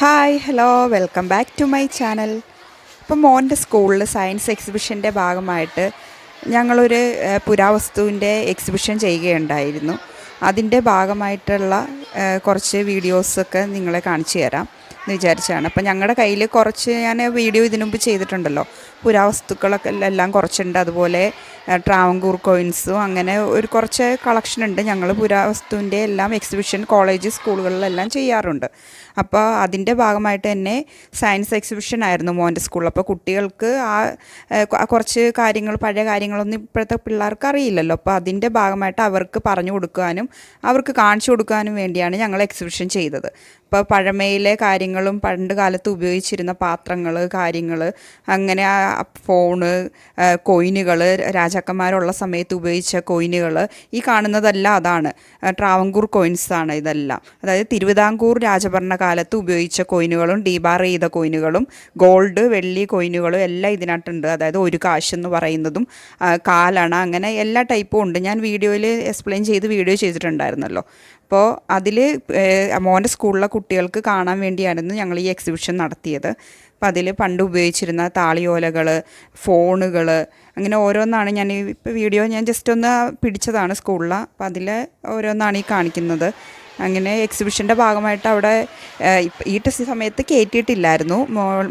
Hi hello welcome back to my channel ഇപ്പം മോന്റെ സ്കൂളിൽ സയൻസ് എക്സിബിഷന്റെ ഭാഗമായിട്ട് ഞങ്ങളൊരു പുരാവസ്തുവിന്റെ എക്സിബിഷൻ ചെയ്യുകയുണ്ടായിരുന്നു. അതിന്റെ ഭാഗമായിട്ടുള്ള കുറച്ച് വീഡിയോസൊക്കെ നിങ്ങളെ കാണിച്ചു തരാം എന്ന് വിചാരിച്ചാണ് അപ്പം ഞങ്ങളുടെ കയ്യിൽ കുറച്ച് ഞാൻ വീഡിയോ ഇതിനു മുമ്പ് ചെയ്തിട്ടുണ്ടല്ലോ. പുരാവസ്തുക്കളൊക്കെ എല്ലാം കുറച്ചുണ്ട്. അതുപോലെ ട്രാവങ്കൂർ കോയിൻസും അങ്ങനെ ഒരു കുറച്ച് കളക്ഷൻ ഉണ്ട്. ഞങ്ങൾ പുരാവസ്തുവിന്റെ എല്ലാം എക്സിബിഷൻ കോളേജ് സ്കൂളുകളിലെല്ലാം ചെയ്യാറുണ്ട്. അപ്പോൾ അതിന്റെ ഭാഗമായിട്ട് തന്നെ സയൻസ് എക്സിബിഷൻ ആയിരുന്നു മോന്റെ സ്കൂളിൽ. അപ്പോൾ കുട്ടികൾക്ക് ആ കുറച്ച് കാര്യങ്ങൾ പഴയ കാര്യങ്ങളൊന്നും ഇപ്പോഴത്തെ പിള്ളേർക്ക് അറിയില്ലല്ലോ. അപ്പോൾ അതിന്റെ ഭാഗമായിട്ട് അവർക്ക് പറഞ്ഞു കൊടുക്കാനും അവർക്ക് കാണിച്ചു കൊടുക്കാനും വേണ്ടിയാണ് ഞങ്ങൾ എക്സിബിഷൻ ചെയ്തത്. ഇപ്പോൾ പഴമയിലെ കാര്യങ്ങളും പണ്ട് കാലത്ത് ഉപയോഗിച്ചിരുന്ന പാത്രങ്ങൾ കാര്യങ്ങൾ അങ്ങനെ ഫോണ് കോയിനുകൾ രാജാക്കന്മാരുള്ള സമയത്ത് ഉപയോഗിച്ച കോയിനുകൾ ഈ കാണുന്നതെല്ലാം അതാണ്. ട്രാവങ്കൂർ കോയിൻസാണ് ഇതെല്ലാം. അതായത് തിരുവിതാംകൂർ രാജഭരണകാലത്ത് ഉപയോഗിച്ച കോയിനുകളും ഡീബാർ ചെയ്ത കോയിനുകളും ഗോൾഡ് വെള്ളി കോയിനുകളും എല്ലാം ഇതിനകത്തുണ്ട്. അതായത് ഒരു കാശ് എന്ന് പറയുന്നതും കാലാണ് അങ്ങനെ എല്ലാ ടൈപ്പും ഉണ്ട്. ഞാൻ വീഡിയോയിൽ എക്സ്പ്ലെയിൻ ചെയ്ത് വീഡിയോ ചെയ്തിട്ടുണ്ടായിരുന്നല്ലോ. അപ്പോൾ അതിൽ മോന്റെ സ്കൂളിലെ കുട്ടികൾക്ക് കാണാൻ വേണ്ടിയായിരുന്നു ഞങ്ങൾ ഈ എക്സിബിഷൻ നടത്തിയത്. അപ്പം അതിൽ പണ്ട് ഉപയോഗിച്ചിരുന്ന താളിയോലകൾ ഫോണുകൾ അങ്ങനെ ഓരോന്നാണ് ഞാൻ ഇപ്പോൾ വീഡിയോ ഞാൻ ജസ്റ്റ് ഒന്ന് പിടിച്ചതാണ് സ്കൂളിൽ അപ്പം അതിൽ ഓരോന്നാണ് ഈ കാണിക്കുന്നത്. അങ്ങനെ എക്സിബിഷന്റെ ഭാഗമായിട്ട് അവിടെ ഈ ടെസ്റ്റ് സമയത്ത് കയറ്റിയിട്ടില്ലായിരുന്നു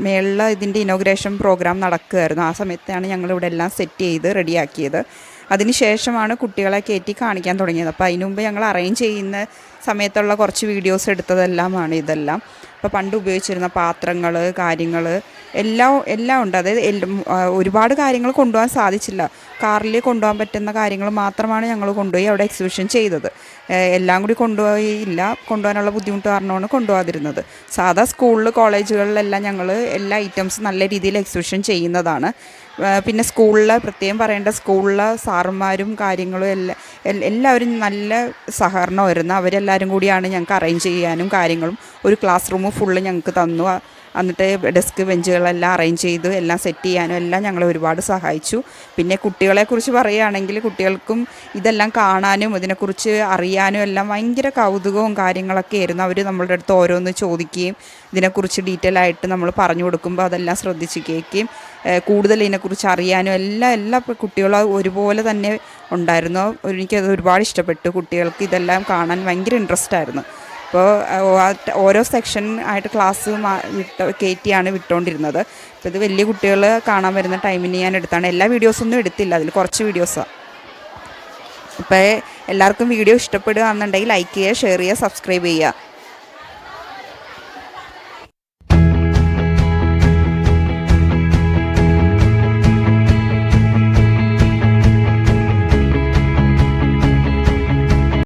മേളിൽ ഇതിന്റെ ഇനോഗ്രേഷൻ പ്രോഗ്രാം നടക്കുമായിരുന്നു ആ സമയത്താണ് ഞങ്ങൾ ഇവിടെ എല്ലാം സെറ്റ് ചെയ്ത് റെഡിയാക്കിയത് അതിന് ശേഷമാണ് കുട്ടികളെ കയറ്റി കാണിക്കാൻ തുടങ്ങിയത്. അപ്പോൾ അതിനുമുമ്പ് ഞങ്ങൾ അറേഞ്ച് ചെയ്യുന്ന സമയത്തുള്ള കുറച്ച് വീഡിയോസ് എടുത്തതെല്ലാമാണ് ഇതെല്ലാം. അപ്പോൾ പണ്ട് ഉപയോഗിച്ചിരുന്ന പാത്രങ്ങൾ കാര്യങ്ങൾ എല്ലാം എല്ലാം ഉണ്ട്. അതായത് ഒരുപാട് കാര്യങ്ങൾ കൊണ്ടുപോകാൻ സാധിച്ചില്ല. കാറിൽ കൊണ്ടുപോകാൻ പറ്റുന്ന കാര്യങ്ങൾ മാത്രമാണ് ഞങ്ങൾ കൊണ്ടുപോയി അവിടെ എക്സിബിഷൻ ചെയ്തത്. എല്ലാം കൂടി കൊണ്ടുപോയി ഇല്ല. കൊണ്ടുപോകാനുള്ള ബുദ്ധിമുട്ട് കാരണമാണ് കൊണ്ടുപോകാതിരുന്നത്. സാധാ സ്കൂളിൽ കോളേജുകളിലെല്ലാം ഞങ്ങൾ എല്ലാ ഐറ്റംസും നല്ല രീതിയിൽ എക്സിബിഷൻ ചെയ്യുന്നതാണ്. പിന്നെ സ്കൂളിലെ പ്രത്യേകം പറയേണ്ട സ്കൂളിലെ സാറുമാരും കാര്യങ്ങളും എല്ലാം എല്ലാവരും നല്ല സഹകരണമായിരുന്നു അവരെല്ലാവരും കൂടിയാണ് ഞങ്ങൾക്ക് അറേഞ്ച് ചെയ്യാനും കാര്യങ്ങളും ഒരു ക്ലാസ് റൂം ഫുള്ള് ഞങ്ങൾക്ക് തന്നു. എന്നിട്ട് ഡെസ്ക് ബെഞ്ചുകളെല്ലാം അറേഞ്ച് ചെയ്തു എല്ലാം സെറ്റ് ചെയ്യാനും എല്ലാം ഞങ്ങളെ ഒരുപാട് സഹായിച്ചു. പിന്നെ കുട്ടികളെക്കുറിച്ച് പറയുകയാണെങ്കിൽ കുട്ടികൾക്കും ഇതെല്ലാം കാണാനും ഇതിനെക്കുറിച്ച് അറിയാനും എല്ലാം ഭയങ്കര കൗതുകവും കാര്യങ്ങളൊക്കെ ആയിരുന്നു. അവർ നമ്മളുടെ അടുത്ത് ഓരോന്ന് ചോദിക്കുകയും ഇതിനെക്കുറിച്ച് ഡീറ്റെയിൽ ആയിട്ട് നമ്മൾ പറഞ്ഞു കൊടുക്കുമ്പോൾ അതെല്ലാം ശ്രദ്ധിച്ച് കേൾക്കുകയും കൂടുതൽ ഇതിനെക്കുറിച്ച് അറിയാനും എല്ലാം എല്ലാ കുട്ടികളും ഒരുപോലെ തന്നെ ഉണ്ടായിരുന്നു. എനിക്കത് ഒരുപാട് ഇഷ്ടപ്പെട്ടു. കുട്ടികൾക്ക് ഇതെല്ലാം കാണാൻ ഭയങ്കര ഇൻട്രസ്റ്റ് ആയിരുന്നു. അപ്പോൾ ഓരോ സെക്ഷൻ ആയിട്ട് ക്ലാസ് വിട്ട് കയറ്റിയാണ് വിട്ടുകൊണ്ടിരുന്നത് അപ്പോൾ ഇത് വലിയ കുട്ടികൾ കാണാൻ വരുന്ന ടൈമിന് ഞാൻ എടുത്താണ്. എല്ലാ വീഡിയോസൊന്നും എടുത്തില്ല. അതിൽ കുറച്ച് വീഡിയോസാണ് അപ്പോൾ എല്ലാവർക്കും വീഡിയോ ഇഷ്ടപ്പെടുകയാണെന്നുണ്ടെങ്കിൽ ലൈക്ക് ചെയ്യുക ഷെയർ ചെയ്യുക സബ്സ്ക്രൈബ് ചെയ്യുക.